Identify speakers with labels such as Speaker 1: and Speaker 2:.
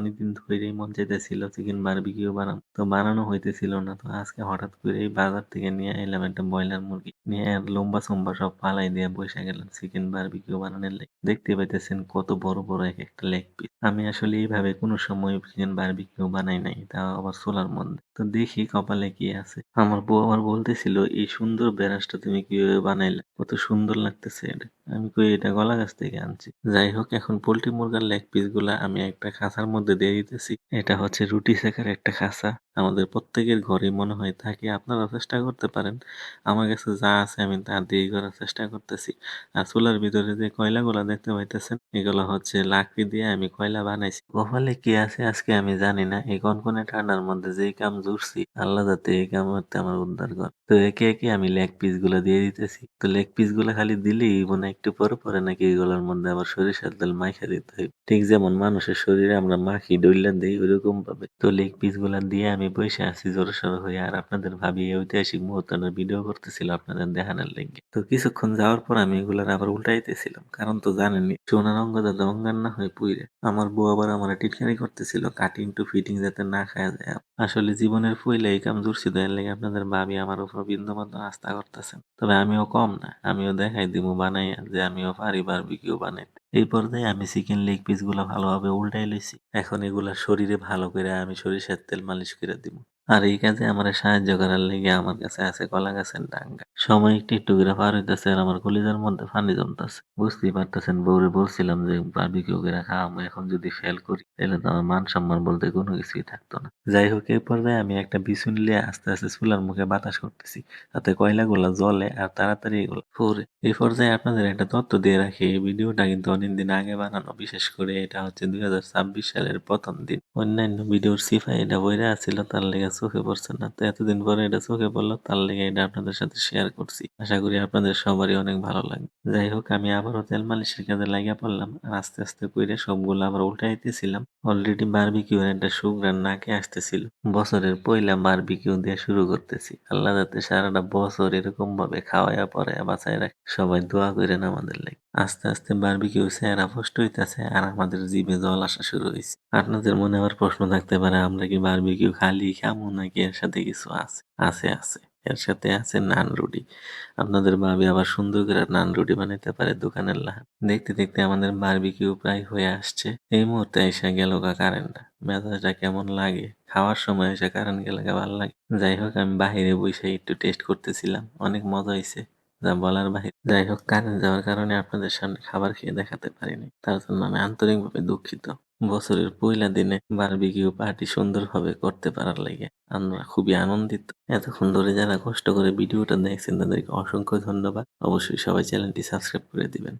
Speaker 1: অনেকদিন ধরেই মন চাইতেছিল চিকেন বারবিকিউ বানাবো তো বানানো হইতেছিল না, তো আজকে হঠাৎ করেই বাজার থেকে নিয়ে এলাম একটা ব্রয়লার মুরগি। নিয়ে লম্বা সম্বা সব পালাই দিয়ে বসে গেলাম চিকেন বারবিকিউ বানানোর লেগে। দেখতে পাইতেছেন কত বড় বড় এক একটা লেগ পিস আমি আসলে এইভাবে কোনো সময় চিকেন বারবিকিউ বানাই নাই তাও আবার সোলার মধ্যে। তো দেখি কপালে কি আছে। আমার বউ আবার বলতেছিল, এই সুন্দর ব্যারাসটা তুমি কীভাবে বানাইলে? কত সুন্দর লাগতেছে এটা। আমি কই, এটা গলা গাছ থেকে আনছি। যাই হোক, এখন পোল্ট্রি মুরগার লেগ পিসগুলা আমি একটা খাঁচার মধ্যে দিয়ে দিতেছি। এটা হচ্ছে রুটি শেখার একটা খাঁচা। আমাদের প্রত্যেকের ঘরে মনে হয় থাকে আপনারা চেষ্টা করতে পারেন। আমার কাছে যা আছে আমি তা দিয়ে করার চেষ্টা করতেছি। আর চুলার ভিতরে যে কয়লাগুলো দেখতে পাইতেছেন, এগুলো হচ্ছে লাকড়ি দিয়ে আমি কয়লা বানাইছি। কপালে কি আছে আজকে আমি জানি না, এই কনকনে ঠান্ডার মধ্যে যে কাম জুড়ছি আল্লাহ যাতে এই কাম করতে আমার উদ্ধার কর। তো একে একে আমি লেগ পিসগুলো দিয়ে দিতেছি। তো লেগ পিসগুলো খালি দিলেই মনে একটু পরে পরে নাকি এগুলোর মধ্যে আবার সরিষার তেল মাইখা দিতে হয়। ঠিক যেমন মানুষের শরীরে আমরা মাখি ডইলা দিই, ওইরকম ভাবে। তো লেগ পিসগুলা দিয়ে আমি বসে আছি জোরে সোরে হয়ে আর আপনাদের ভাবি ঐতিহাসিক মুহূর্তটার ভিডিও করতেছিল আপনাদের দেখানোর লেগে। তো কিছুক্ষণ যাওয়ার পর আমি এগুলার আবার উল্টাইতেছিলাম, কারণ তো জানেনই সোনার অঙ্গ যাতে অঙ্গার না হয়ে পুইরে। আমার বউ আবার আমার টিটকারি করতেছিল কাটিং টু ফিটিং যাতে না খাওয়া যায়। আসলে জীবনের ফুইলে এই কাম তো এর লেগে আপনাদের ভাবি আমার উপর বিন্দুমাত্র আস্থা করতেছেন। তবে আমিও কম না, আমিও দেখাই দিব বানাইয়া যে আমিও পারি বারবিকিউ বানাইতে। এই পর্যায়ে আমি চিকেন লেগ পিসগুলো ভালোভাবে উল্টাই লইছি। এখন এগুলা শরীরে ভালো করে আমি সরিষার তেল মালিশ করে দিব আর এই কাজে আমার সাহায্য করার লেগে আমার কাছে আছে কলা গাছের ডাঙ্গা। সময় একটু একটু করে পার হইতেছে আর আমার কলিজার মধ্যে পানি জমতেছে। বুঝতেই পারতেছেন, বউরে বলছিলাম যে বারবিকিউ করে খাওয়াবো এখন যদি ফেল করি, তাহলে তো আমার মান সম্মান বলতে কোনো কিছুই থাকতো না। যাই হোক, এই পর্যায়ে আমি একটা বিছুন নিয়ে আস্তে আস্তে চুলার মুখে বাতাস করতেছি। তাতে কয়লাগুলো জ্বলে আর তাড়াতাড়ি এগুলো ফুরে। এই পর্যায়ে আপনাদের একটা তথ্য দিয়ে রাখি, এই ভিডিওটা কিন্তু অনেকদিন আগে বানানো, বিশেষ করে এটা হচ্ছে দুই হাজার ছাব্বিশ সালের প্রথম দিন। অন্যান্য ভিডিওর সিফাই এটা বইরা আছিল, তার লেগে চোখে পড়ছে না। তো এতদিন পরে এটা চোখে পড়ল, তার লেগে এটা আপনাদের সাথে শেয়ার করছি। আশা করি আপনাদের সবারই অনেক ভালো লাগবে। যাই হোক, আমি আবারও তেল মালিশের কাজে লাগিয়ে পড়লাম আর আস্তে আস্তে কইরে সবগুলো আবার উল্টাইতেছিলাম। অলরেডি বারবিকিউ একটা সুগ্রান নাকে আসতেছিল। বছরের পয়লা বারবিকিউ দিয়ে শুরু করতেছি। আল্লাহ যাতে সারাটা বছর এরকম ভাবে খাওয়াইয়া পরে বাঁচায় রাখে। সবাই দোয়া করেন আমাদের লাগে। আস্তে আস্তে বারবিকিউ চেহারা স্পষ্ট হইতেছে আর আমাদের জিভে জল আসা শুরু হয়েছে আপনাদের মনে আবার প্রশ্ন থাকতে পারে, আমরা কি বারবিকিউ খালি, খামো নাকি এর সাথে কিছু আছে? আছে আছে। এর সাথে আছে নান রুটি। আপনাদের ভাবি আবার সুন্দর করে নান রুটি বানাইতে পারে দোকানের লাহান। দেখতে দেখতে আমাদের বারবিকিউ প্রায় হয়ে আসছে। এই মুহূর্তে এসে গেল কারেন্টটা মেজাজটা কেমন লাগে? খাওয়ার সময় এসে কারেন্ট গেলে ভালো লাগে? যাই হোক, আমি বাহিরে বসে একটু টেস্ট করতেছিলাম। অনেক মজা হয়েছে যা বলার বাহিরে। যাই হোক, কাজে যাওয়ার কারণে আপনাদের সামনে খাবার খেয়ে দেখাতে পারিনি। তার জন্য আমি আন্তরিকভাবে দুঃখিত। বছরের পয়লা দিনে বারবিকিউ পার্টি সুন্দরভাবে করতে পারার লাগে আমরা খুবই আনন্দিত। এতক্ষণ ধরে যারা কষ্ট করে ভিডিওটা দেখছেন, তাদেরকে অসংখ্য ধন্যবাদ। অবশ্যই সবাই চ্যানেলটি সাবস্ক্রাইব করে দিবেন।